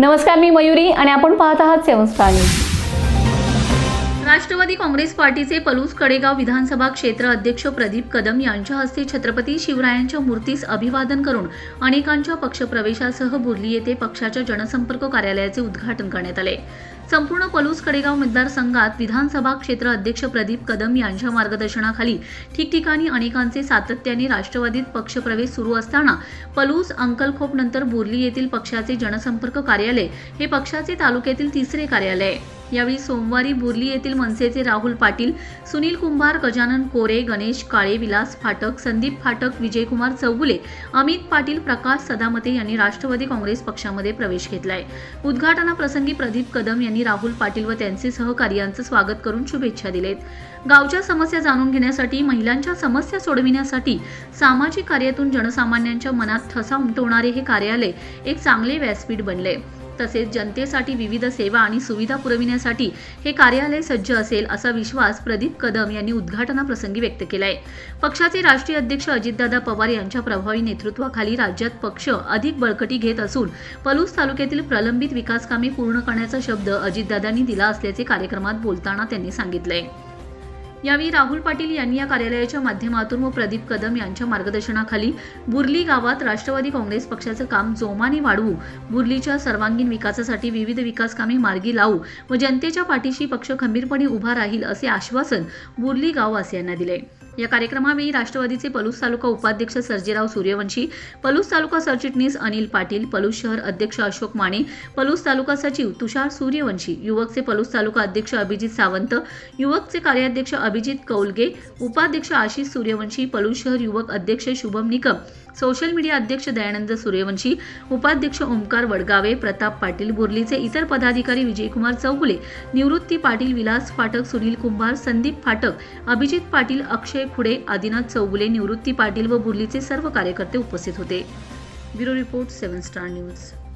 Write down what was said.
नमस्कार मी मयुरी आणि आपण पाहत आहात seven star news. Rashtravadi Congress पार्टीचे पलूस कडेगाव विधानसभा क्षेत्र अध्यक्ष प्रदीप कदम यांच्या हस्ते छत्रपती शिवरायांच्या मूर्तीस अभिवादन करून अनेकांच्या पक्षप्रवेशासह बुर्ली येथे पक्षाच्या जनसंपर्क कार्यालयाचे उद्घाटन करण्यात आले. संपूर्ण पलूस कडेगाव मतदारसंघात विधानसभा क्षेत्र अध्यक्ष प्रदीप कदम यांच्या मार्गदर्शनाखाली ठिकठिकाणी अनेकांचे सातत्याने राष्ट्रवादीत पक्षप्रवेश सुरू असताना पलूस अंकलखोप नंतर बोर्ली येथील पक्षाचे जनसंपर्क कार्यालय हे पक्षाचे तालुक्यातील तिसरे कार्यालय यावेळी सोमवारी बोर्ली येथील मनसेचे राहुल पाटील सुनील कुंभार गजानन कोरे गणेश काळे विलास फाटक संदीप फाटक विजयकुमार चौगुले अमित पाटील प्रकाश सदामते यांनी राष्ट्रवादी काँग्रेस पक्षामध्ये प्रवेश घेतलाय. उद्घाटनाप्रसंगी प्रदीप कदम यांनी राहुल पाटील व त्यांचे सहकार्यांचं स्वागत करून शुभेच्छा दिलेत. गावच्या समस्या जाणून घेण्यासाठी महिलांच्या समस्या सोडविण्यासाठी सामाजिक कार्यातून जनसामान्यांच्या मनात ठसा उमटवणारे हे कार्यालय एक चांगले व्यासपीठ बनले. तसेच जनतेसाठी विविध सेवा आणि सुविधा पुरविण्यासाठी हे कार्यालय सज्ज असेल असा विश्वास प्रदीप कदम यांनी उद्घाटनाप्रसंगी व्यक्त केलाय. पक्षाचे राष्ट्रीय अध्यक्ष अजितदादा पवार यांच्या प्रभावी नेतृत्वाखाली राज्यात पक्ष अधिक बळकटी घेत असून पलूस तालुक्यातील प्रलंबित विकासकामे पूर्ण करण्याचा शब्द अजितदादांनी दिला असल्याचे कार्यक्रमात बोलताना त्यांनी सांगितलंय. यावेळी राहुल पाटील यांनी या कार्यालयाच्या माध्यमातून व प्रदीप कदम यांच्या मार्गदर्शनाखाली बुर्ली गावात राष्ट्रवादी काँग्रेस पक्षाचं काम जोमाने वाढवू बुर्लीच्या सर्वांगीण विकासासाठी विविध विकास कामे मार्गी लावू व जनतेच्या पाठीशी पक्ष खंबीरपणे उभा राहील असे आश्वासन बुर्ली गाववासियांना दिले. या कार्यक्रमावेळी राष्ट्रवादीचे पलूस तालुका उपाध्यक्ष सर्जेराव सूर्यवंशी पलूस तालुका सरचिटणीस अनिल पाटील पलूस शहर अध्यक्ष अशोक माने पलूस तालुका सचिव तुषार सूर्यवंशी युवकचे पलूस तालुका अध्यक्ष अभिजित सावंत युवकचे कार्याध्यक्ष अभिजित कौलगे उपाध्यक्ष आशिष सूर्यवंशी पलूस शहर युवक अध्यक्ष शुभम निकम सोशल मीडिया अध्यक्ष दयानंद सूर्यवंशी उपाध्यक्ष ओमकार वडगावे प्रताप पाटील बुर्लीचे इतर पदाधिकारी विजयकुमार चौगुले निवृत्ती पाटील विलास फाटक सुनील कुंभार संदीप फाटक अभिजित पाटील अक्षय खुडे आदिनाथ चौगुले निवृत्ती पाटील व बुर्लीचे सर्व कार्यकर्ते उपस्थित होते. Bureau report seven star news.